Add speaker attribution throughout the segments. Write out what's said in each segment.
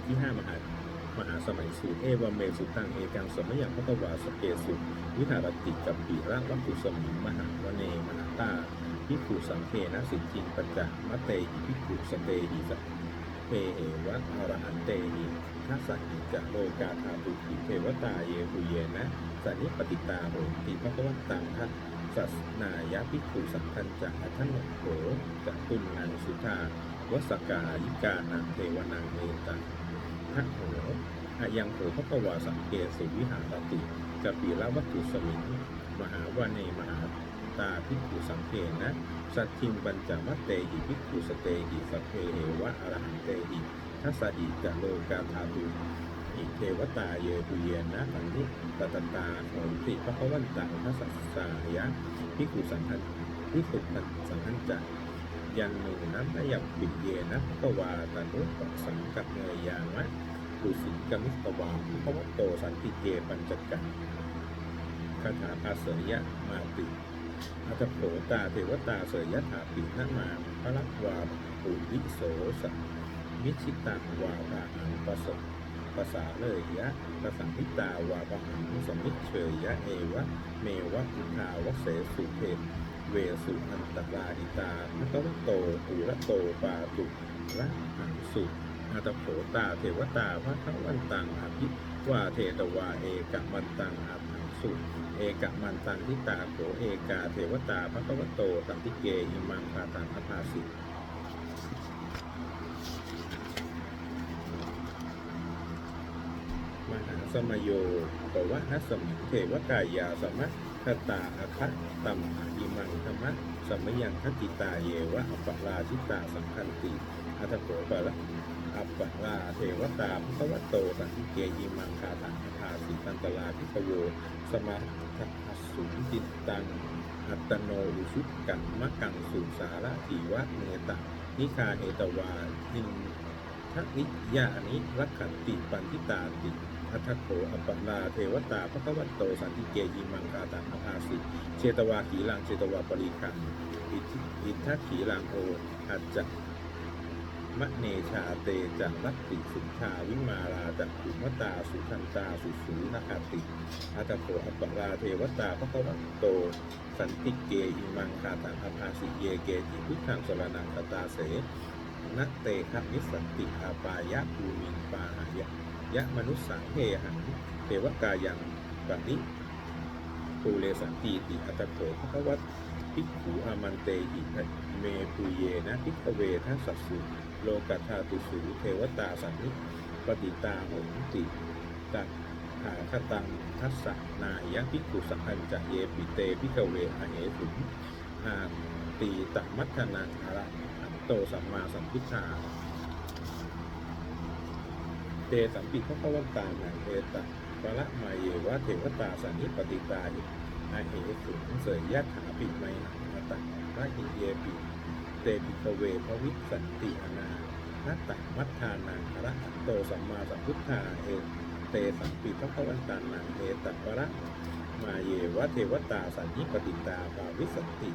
Speaker 1: ทที่ห้ามหามหาสมัยสูตรเอวเมสุตังเอกังสมัยยังพระวาสเกสุวิหารติกับปีระวัตถุสมิงมหาวเนมหาตาพิขุสังเคนะสิจิงปัญจมะเตหิพิขุสเตหิสัเพเหวะอรหันเตหิทัสสะหิจะโลกาธาตุหิเทวตาเยหุเยนะสันนิปติตาโหติพระวันตังทัสสัสนายะพิขุสังคัญจะอัทันโขจะตุนนังสุธา วสกายิกานังเทวนังเมตังทักโหอายังโหพระวาสังเกสุวิหารติกปีละวัตถุสมิงมหาวเนมหาตาพิขุสังเกนะ สัตทิงปัญจมัตเตหิพิขุสเตหิสัพเพเหวะอรหันเตหิทัสสะอิจะโลกาธาตุอิเทวตาเยปุเยนะอันนี้ตตตาโหติพระวันตังทัสสายะพิขุสังคัญพิขุสังคัญจะ ยันหนึ่งนะมะยับปิเยนะพระวาตานุปัสสังกับเนยยามะดุสิกมิตวาพระวัตโตสันติเกปัญจกังคาถาภาเสยยะมาติอัตโผตาเทวตาเสยยะถาปินมาพระลักวาปุริโสสัมิชิตังวาภาหังปะสมภาษาเลยยะภาษาพิตาวาปะหังสมิชเชยยะเอวะเมวะอุทาวะเสสุเท เวสุอันตราหิตาพระวโตปุระโตปาตุระหังสุอาตโขตาเทวตาพระทวันตังอภิวาเทตวาเอกมันตังอัหังสุเอกมันตังทิตาโขเอกาเทวตาพระวโตตันติเกอิมังคาตังอภาสิมหาสมโยปวะนัสมิเทวกายาสมะ คตาอาคัตตัมอิมังธรรมะสัมยังคติตาเยวะอัปปราชิตาสังคันติอัตโขปะละอัปปราเทวตาพระวตโตสันติเกยิมังคาตังคาสีตันตลาพิกโวสมาทัสสุจิตตังอัตโนอุชุกัมมะกังสุสาระทีวะเนตะนิคาเหตวานินทนิยานิรักขันติปันทิตาติ อัทโขอัปปลาเทวตาพระกวันโตสันติเกยิมังคาตังอภาสิเชตวาขีลังเชตวาปริคังอิทิทัขีลังโออัจจมะเนชาเตจัรัตติสุชาวิมาราจักขุมตาสุทันตาสุสูนคติอัตโขอัปปลาเทวตาพระกวันโต สันติเกยิมังคาตังอภาสิเยเกจิพุทธังสรนังคตาเสนัตเตคะนิสันติอาปายะภูมิปาหายะ ยะมนุษย์สังเฮหังเทวกายังปันิปูเลสันติติอัตโตภะควัตภิกขุอามันเตหิเมปุเยนะพิกเวทัสสสุโลกัตถาตุสุเทวตาสันนิปติตาหนติตักหาคตังทัสสนายะพิกขุสังคัญจะเยปิเตพิกเวอเหตุมอาตีตัมัทนังอระหันโตสัมมาสัมพุทธา สัมปิพระพวันตานังเอตะปละมาเยวะเทวตาสันนิปติตาหิอาเหสุเสยยะถาปิไมหังมาตังพระหิเยปิเตปิกเวพระวิสันติอนานัตตมัทธานังอรหันโตสัมมาสัมพุทธาเอเตสัมปิพระพวันตานังเอตะปละมาเยวะเทวตาสันนิปติตาภาวิสันติ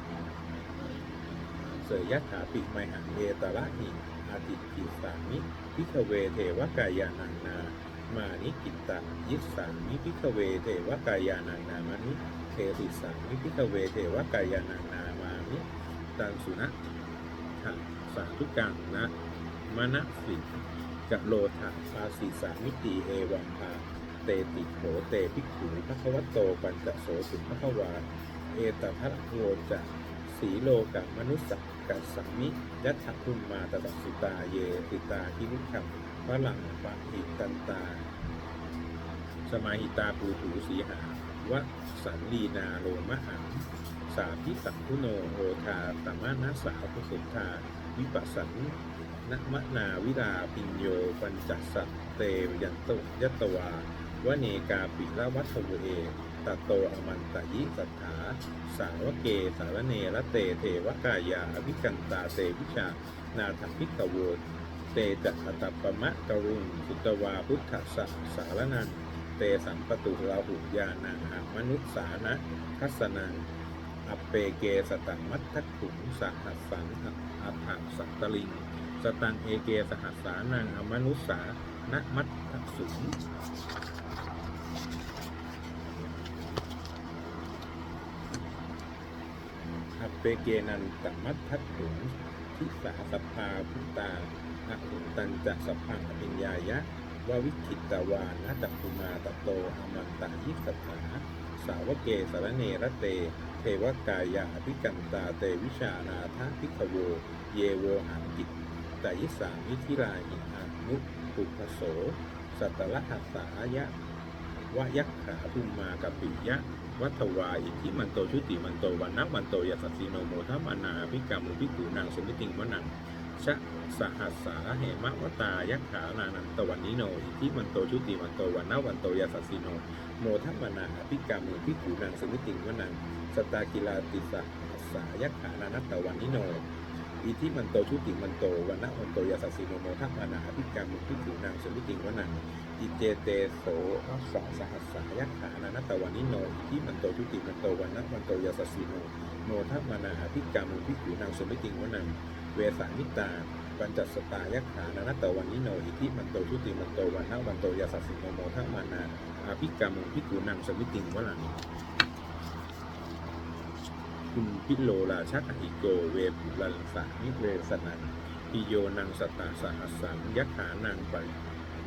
Speaker 1: เสยยะถาปิไมหังเอตระหิ อาติกิสามิพิกเวเทวกายานังนา มานิกิตตังยิสสามิพิกเวเทวกายานังนามานิเทติสามิพิกเวเทวกายานังนามานิตังสุนะถังสาธุกังนะมณสิจกโลถะภาสีสามิตีเอวังพาเตติโขเตภิกขุพระควตโตปัญจโสสุพระควาเอตทัพโวจะ สีโลกัมนุสสะกัสสมิยัตถคุมมาตตัสุตาเยติตาคินุขัมพระลังปะหิตันตา สมาหิตาปูถูสีหาวะสันลีนาโลมะหังสาพิสัมพุโนโหทาตมะนาสาภุสุทธาวิปัสสันนมนาวิราปิญโยปัญจสัตเตยันโตยัตตวาวเนกาปิละวัตถุเอตโตอมันตยิสัทธา สาวเกสารเนระเตเทวกายาอภิกันตาเตวิชา นาถพิกโวเตจัตตปปมะกรุงสุตวาพุทธสสสารนันเตสัมปตุลาหุยานังหามนุษสานะทัสนังอเปเกสตังมัททักขุงสหัสสังอัฏฐสัตตลิง สตังเอเกสหัสสานังอมนุษสาณมัตทสุงอป เปเกนันตมัตทัตถุงทิสาสภาพุตาอหุตันจะสพพังอภิญญายะววิคิตวานะตัคุมาตโตอมันตายิสถาสาวกเกสารเนรเต เทวกายาภิกันตาเตวิชานาทาพิขโว เยโวหังกิตตยิสามิทิลาหิอานุปุพโส สัตตละหัสสายะวะยักขาภูมากัปปิยะ วัตวาอิทิมันโตชุติมันโตวันนัมันโตยาสัสีโนโมทัมานาภิกรรมุภิกูนางสมิติงวนังชะสหัสสาเหมะวตายักขานานันตวันนิโนอิทิมันโตชุติมันโตวันนัวันโตยาสัสีโนโมทัมานาภิกรรมุภิกูนางสมิติงวนังสตากิลาติสหัสสายักขานานัตตวันนิโน อิทิมันโตชุติมันโตวันนะวันโตยาสัสสิโนโมทัพมานาอภิกรรมมุทิถูนางสมิติงวนังอิเจเตโสสสะสหัสสายัขานานัตวานิโนอิทิมันโตชุติมันโตวันนะวันโตยาสัสสิโนโมทัพมานาอภิกรรมมุทิถูนางสมิติงวนังเวสามิตาปัญจสตายักขานานัตวานิโนอิทิมันโตชุติมันโตวันนะวันโตยาสัสสิโนโมทัพมานาอภิกรรมมุทิถูนางสมิติงวนัง คุณพิโลราชักอิโกเวปุลันสามิเวสนันปิโยนังสตตาสหัสสังยักขานังปะ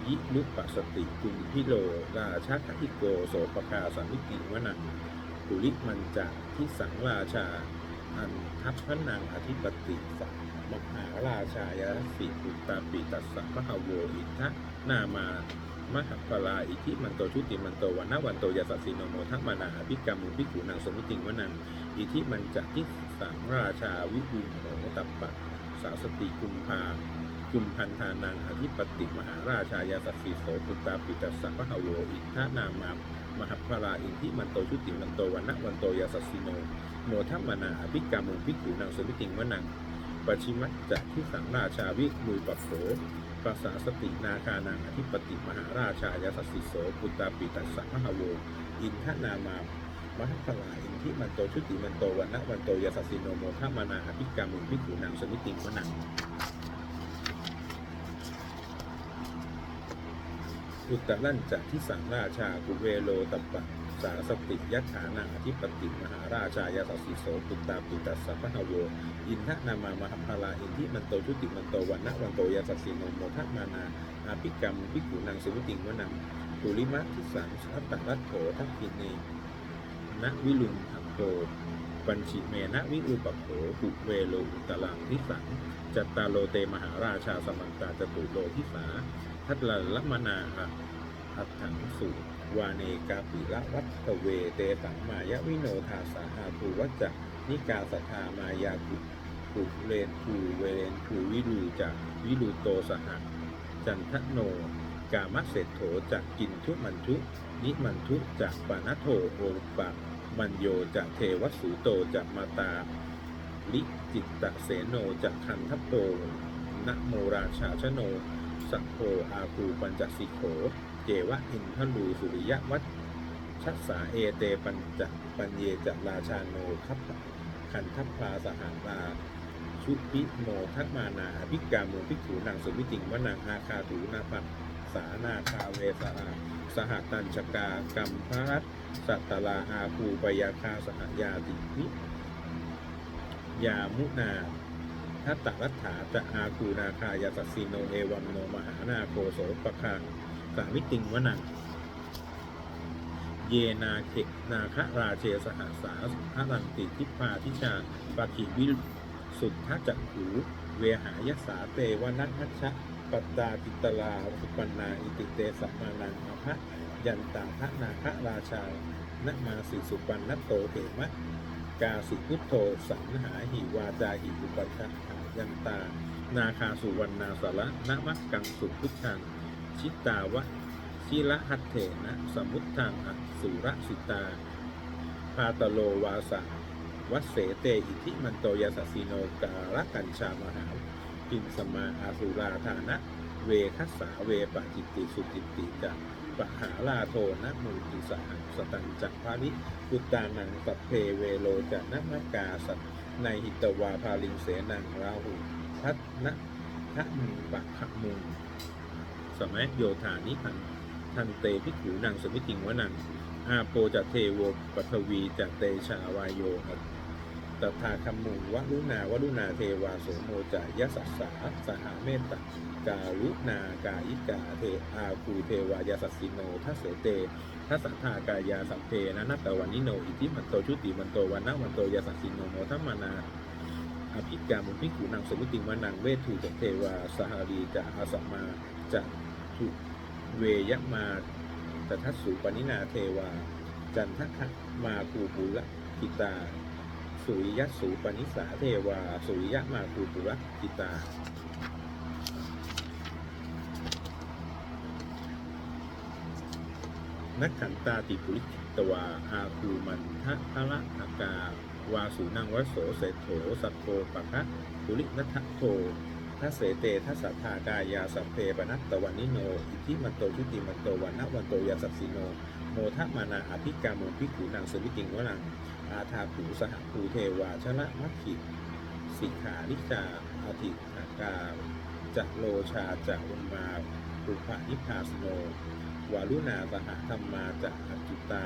Speaker 1: ยิลุปปัสติคุณพิโลราชักอิโกโสปคาสามิติวนังปุริมันจะทิสังราชา อันทัพพระนางอธิปติสัมมหาราชายาสิปุตตาปิตัสสะมหาโวอิทะนามา มหปลาอิทิมันโตชุติมันโตวันนะวันโตยาสัสสิโนโมทัพมานาอภิกรรมุภิกขุนางสมิติงวนังอิทิมันจะทิสังราชาวิบุโหตัปปะสาสติกุมภากุมพันธานังอธิปติมหาราชายาสัสสีโสปุตตาปิตัสสะพะหโวอิทธานามามหาพราอินทิมันโตชุติมันโตวันนะวันโตยาสัสสิโนโนทัมมานาอภิกรรมุภิกขุนางสมิติงวนังปชิมัจจะทิสังราชาวิมุยปัสโส ภาษาสตินาคานังอธิปติมหาราชายาสัสสีโสปุตตาปิตัสสะพะหโว อินทนามามมหัคลาอินทิมันโตชุติมันโตวันนะวันโตยาสสิโนโมทัมานาอภิกรรมุภิกุนางสมิติงวนังอุตตรัญจะทิสังราชากุเวโลตัปปะ สาสติยักขานังอธิปติมหาราชายาสสสิโสปุตตาปิตัสสะพะโว อินทนามามหพลาอินทิมันโตชุติมันโตวันนะวันโตยาสสสิโนโมทัมานาอภิกรรมภิกขุนางสมิติงวนังปุริมัตทิสังสัตตรัตโถทัพพิเนวิลุงหังโตปัญชิเมณวิอุปโขปุเวโลอุตลังทิสังจัตตาโลเตมหาราชาสมันตาจตุโลทิสาทัตลละมนาอัตถังสุ วาเนกาปิละวัตเวเตสังมายะวิโนทาสาอาภูวัจจนิกาสทามายากุปุเรนภูเวเรนภูวิรูจะวิรูโตสหจันทโน กามเศษโถจากกินทุมันทุ นิมันทุจากปานาโทโอปะมันโยจากเทวสูโตจากมาตา ลิจิตตเสโนจากคันทัพโปนโมราชาชโน สัพโพอาภูปัญจสิโข เจวะอินทลูสุริยะวัชชัสสาเอเตปัญจปัญเยจัราชาโนคัพคันทัพพลาสหาลาชุปิโมทัตมานาอภิกามูภิกขุนางสุวิติงวนางอาคาถูนาปัสสานาคาเวสาสหตัญชกากรรมพรัตสัตตลาอาภูปยาคาสหยาติวิยามุนาทัตตรัฐาจะอาคูนาคายาสสสิโนเอวัมโนมหานาโคโสปะคา สามิติงวนัง เยนาเขนาคราเชสหาสาหรันติทิพาทิชาปะขิวิสุทธจักขูเวหายสาเตวนัทัชชะปัตตาติตลาสุปันนาอิติเตสัมมานังอภะยันตาพระนาคราชานมาสิสุปันนโตเถมะกาสิพุทโธสังหาหิวาจาหิอุปัชฌายันตา นาคาสุวรรณาสระนมักกังสุพุทธัง ชิตาวะชิละหัตเถนะสมุทธังอสุรสิตา พาตโลวาสะวัเสเตอิทิมันโตยาสสสิโนกาลกัญชามหาปินสมาอาสุราธานะ เวคัสสาเวปจิตติสุจิตติจะปะหาลาโทนะมูติสหังสตังจักภาริพุตานังสัพเพเวโลจะนะมกาสัตในหิตวาภาลิงเสนังราหุพัฒนะทะมุปะขะมุง มัยโยธานิพันทันเตพิกขุนางสมิติงวนังอาโปจะเทโวปทวีจะเตชาวายโยตถาคัมมุงวลุนาวลุนาเทวาโสโมจะยสัสสาสหาเมตตากาลุนากายิกาเทอาคูเทวายาสสสิโนทัสเสเตทัสสัทธากายาสัพเพนะนัตตวันนิโนอิทิมันโตชุติมันโตวันนะวันโตยาสัสสิโนโมทัมมานาอภิกามุพิกุนังสมุติมานังเวทูจเทวาสหารีจะอาสมมาจะทุ เวยมาตทัสสุปนินาเทวา จันทคะมาภูปุระกิตา สุริยสูปนิสาเทวา สุริยมาภูปุระกิตานักขันตาติปุริกิตวา อาคูมันทะพระอากาวาสูนังวโสเสโถสัพโพปะคะปุรินัทโท ทัสเสเตทัสสะทากายาสัพเพปนัตตวันนิโน อิทิมันโตชุติมันโตวันนะวันโตยาสัสสิโน โมทะมานาอภิกาโมภิกขุนางสวิติงวนัง อาทาภูสหภูเทวาชนะมัคคิสิกขานิจาอาทิหากาจะโลชาจะอุมาปุพะนิพพาสโน วารุณาสหธรรมาจะอจุตา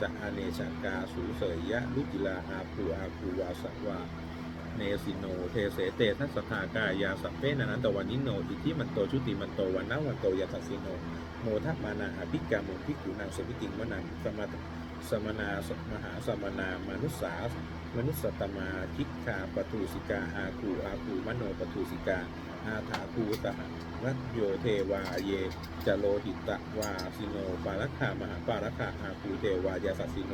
Speaker 1: จะอเนชากาสูเสยยะลุจิลาอาภูอาภูวาสวา เนสิโน เทเสเตทัสทากายาสัพเพนันตวันิโนอิทิมันโตชุติมันโตวันนาวันโตยาสัสสิโน โมทัมานาอภิกาโมภิกุนางสวิติงวนังสมะสมนาสมหาสมนามนุสสามนุสสตมาคิกขาปทุสิกาอาคูอาคูมโนปทุสิกา อาถาภูตหะรัตโยเทวาเยจโลหิตะวาสิโนปารัคขามหาปารัคขาอาภูเทวายาสัสสิโน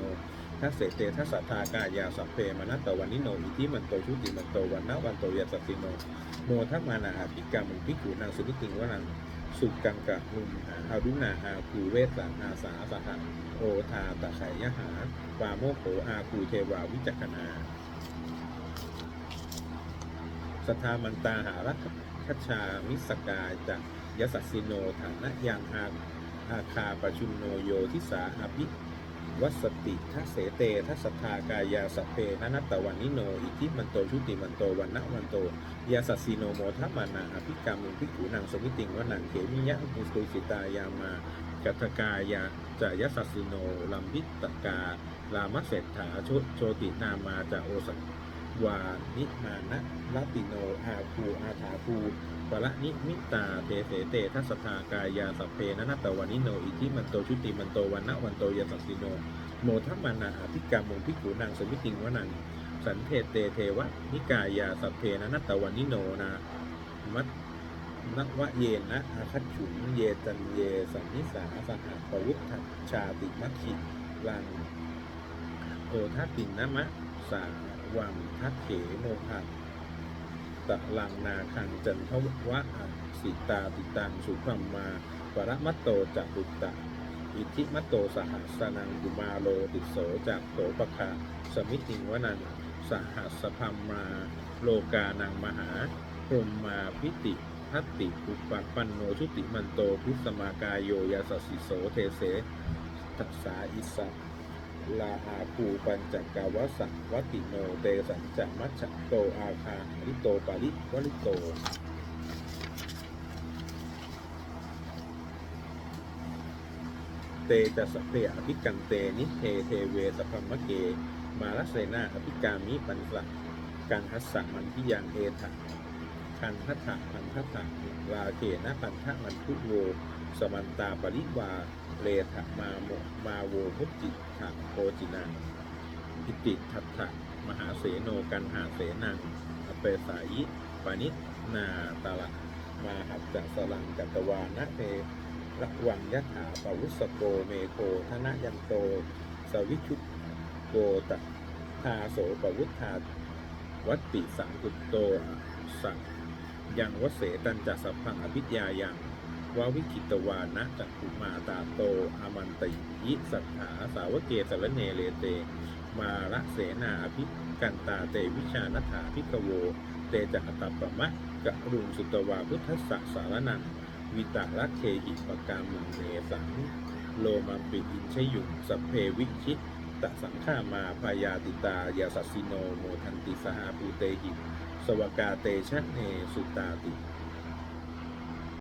Speaker 1: ทัสเสเตทัสสะทธากายาสัพเพมนัตตวันนิโนอิทิมันโตชุติมันโตวันนะวันโตยาสัสสิโนโมทักมานาอาภิกามุภิกขุนางสุนิติงวนังสุกังกะนุมหาอารุณาอาคูเวสสังอาสาสหะโอทาตะไขยหาปาโมโขอาคูเทวาวิจักนาสทธามันตาหารัคชามิสกาจากยสัสสิโนฐานะยังอาอาคาปชุนโนโยทิสาอภิ วัสติทัเสเตทัสทธากายาสเพนนัตตวันนิโน อิทิมันโตชุติมันโตวันนะวันโตยาสัสสิโนโมทัมมานาอภิกรรมุภิกขุนางสมิติงวนังเขมิยะมุสุสิตายามากัตกายาจายสัสสิโนลัมพิตกา รามเศรษฐาโชโชตินามาจะโอสั วานิมานะลาติโนอาภูอาถาภูปละนิมิตาเตเสเตทัสทากายาสัพเพนะนัตตวานิโนอิทิมันโตชุติมันโตวันนะวันโตยสัสสิโน โมทัมมานาอภิกรรมุภิกขุนางสมิติงวนังสันเทเตเทวะนิกายาสัพเพนะนัตตวันนิโนนามัตนวะเยนะอาคัจฉุนเยตันเยสันนิสาสหปวุฒชาติมัคคิลังโอทัตตินะมะสา วังทัตเขโมหะตะลังนาคังจันทวะสิตาติตังสุขัมมาปรมัตโตจักบุตตะอิทิมัตโตสหัสนังกุมาโลติโสจากโสปะคะสมิติงวนันสหัสพัมมาโลกานังมหาพรมมาพิติทัตติปุปปะปันโนชุติมันโตพิสมากายโยยาสสิโสเทเสตัสสาอิสะ ลาอาภูปัญจกาวสังวัติโนเตสัญจมัชโตอาคาหริโตปาริวริโตเตจะสพเพอภิกังเตนิเทเทเวสพพมะเก มาลเสนาอภิกามิปันสะกันทัสสะมันทิยังเอทะคันทัตถะพันทัตถะลาเกนะพันทะมันทุโว สมันตาปริวาเลทะมาโมมาโวมุจิถะโคจินังอิติทัตถะมหาเสโนกันหาเสนังอเปสายิปานิชนาตาละมาหัจสลังกัตวานะเทระวังยะถาปวุสโกเมโคธนะยันโต สวิชุโกตทาโสปวุธาวัตติสังกุตโต สังยังวเสตันจัสสพพังอภิญญายัง วาวิคิตวานะจักขุมาตาโตอามันติยิสัทธาสาวเกสรเนเลเต มาระเสนาอภิกันตาเตวิชานัฐาพิกโว เตจักตัปปะมะกะรุงสุตวาพุทธสสสารนังวิตาลักเคหิปกามุงเนสังโลมัมปิอินชยุงสัพเพวิชิตตสังฆามาพายาติตายาสัสสิโนโมทันติสหาภูเตหิสวกาเตชะเนสุตาติ